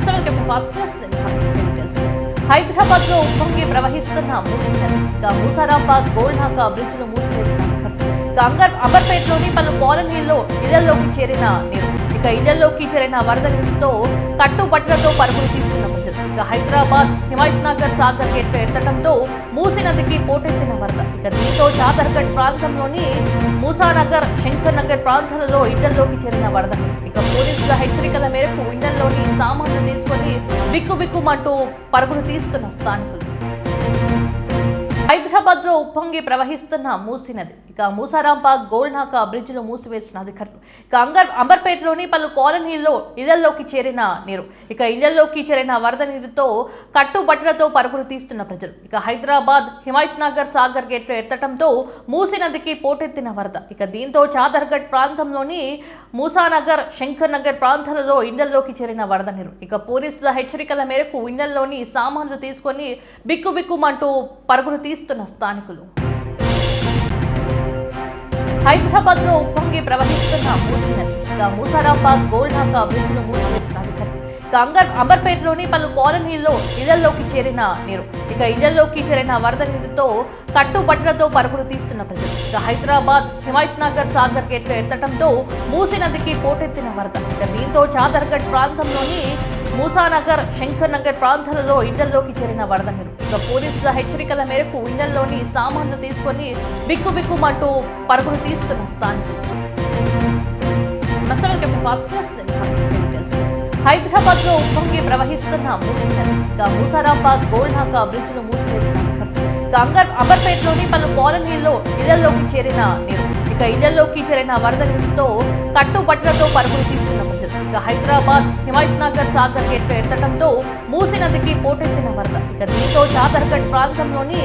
కస్టమర్కి first news details హైదరాబాద్లో ఉప్పొంగి ప్రవహిస్తున్న మూసీ నది ఇక మూసారాబాద్ గోల్నాక బ్రిడ్జ్ను మూసివేసిన అధికారులు. ఇక పలు కాలనీల్లో ఇళ్ళలోకి చేరిన నీరు ఇక ఇళ్ళలోకి చేరిన వరద నీటితో కట్టుబట్టలతో పరుగులు తీస్తున్న ప్రజలు. ఇక హైదరాబాద్ హిమాయత్ నగర్ సాగర్ గేట్ ఎత్తడంతో మూసీ నదికి పోటెత్తిన వరద. ఇక దీంతో చాదర్గఢ్ ప్రాంతంలోని మూసానగర్ శంకర్ నగర్ ప్రాంతాలలో ఇళ్ళలోకి చేరిన వరద. ఇక పోలీసుల హెచ్చరికల మేరకు ఇళ్ళలోని సామాన్లు తీసుకొని బిక్కుబిక్కుమంటూ పరుగులు తీస్తున్న స్థానికులు. హైదరాబాద్లో ఉప్పొంగి ప్రవహిస్తున్న మూసీ నది. ఇక మూసారాంబాగ్ గోల్నాక బ్రిడ్జిలో మూసివేసిన అధికారులు. ఇక అంగర్ అంబర్పేటలోని పలు కాలనీల్లో ఇళ్ళలోకి చేరిన నీరు. ఇక ఇళ్ళలోకి చేరిన వరద నీరుతో కట్టుబట్టలతో పరుగులు తీస్తున్న ప్రజలు. ఇక హైదరాబాద్ హిమాయత్ నగర్ సాగర్ గేట్లు ఎత్తడంతో మూసీ నదికి పోటెత్తిన వరద. ఇక దీంతో చాదర్గఢ్ ప్రాంతంలోని మూసానగర్ శంకర్ నగర్ ప్రాంతాలలో ఇళ్ళలోకి చేరిన వరద నీరు. ఇక పోలీసుల హెచ్చరికల మేరకు ఇళ్ళలోని సామాన్లు తీసుకొని బిక్కుబిక్కుమంటూ పరుగులు తీస్తున్న స్థానికులు. హైదరాబాద్లో ఉప్పొంగి ప్రవహిస్తున్న మూసి నది ఇక మూసారాబాద్ గోల్నాక బ్రిడ్జ్ను మూసివేసిన అధికారులు అంగర్ అంబర్పేటలోని పలు కాలనీల్లో ఇళ్ళలోకి చేరిన నీరు ఇక ఇళ్ళలోకి చేరిన వరద నీరుతో కట్టుబట్టలతో పరుగులు తీస్తున్న ప్రజలు. ఇక హైదరాబాద్ హిమాయత్ నగర్ సాగర్ గేట్లు ఎత్తడంతో మూసీ నదికి పోటెత్తిన వరద. ఇక దీంతో చాదర్గఢ్ ప్రాంతంలోని మూసానగర్ శంకర్ నగర్ ప్రాంతాలలో ఇళ్ళలోకి చేరిన వరద నీరు. ఇక పోలీసుల హెచ్చరికల మేరకు ఇళ్ళలోని సామాన్లు తీసుకొని బిక్కు బిక్కుమంటూ పరుగులు తీస్తున్న స్థానం నష్టం ఫస్ట్ న్యూస్. హైదరాబాద్లో ఉప్పొంగి ప్రవహిస్తున్న మూసీ నది మూసారాబాద్ గోల్నాక బ్రిడ్జ్ను మూసివేసిన అధికారులు ఇక అంగర్ పలు కాలనీల్లో ఇళ్ళలోకి చేరిన నీరు ఇక ఇళ్ళలోకి చేరిన వరద నీటితో కట్టుబట్టలతో పరుగులు తీస్తున్న ప్రజలు. ఇక హైదరాబాద్ హిమాయత్ నగర్ సాగర్ గేట్ ఎత్తడంతో మూసీ నదికి పోటెత్తిన వరద. ఇక దీంతో జాదర్గఢ్ ప్రాంతంలోని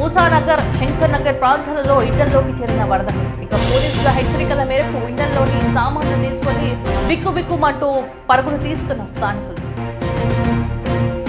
మూసానగర్ శంకర్ నగర్ ప్రాంతాలలో ఇళ్ళలోకి చేరిన వరద. ఇక పోలీసుల హెచ్చరికల మేరకు ఇళ్ళలోని సామాన్లు తీసుకొని బిక్కుబిక్కుమంటూ పరుగులు తీస్తున్న స్థానికులు.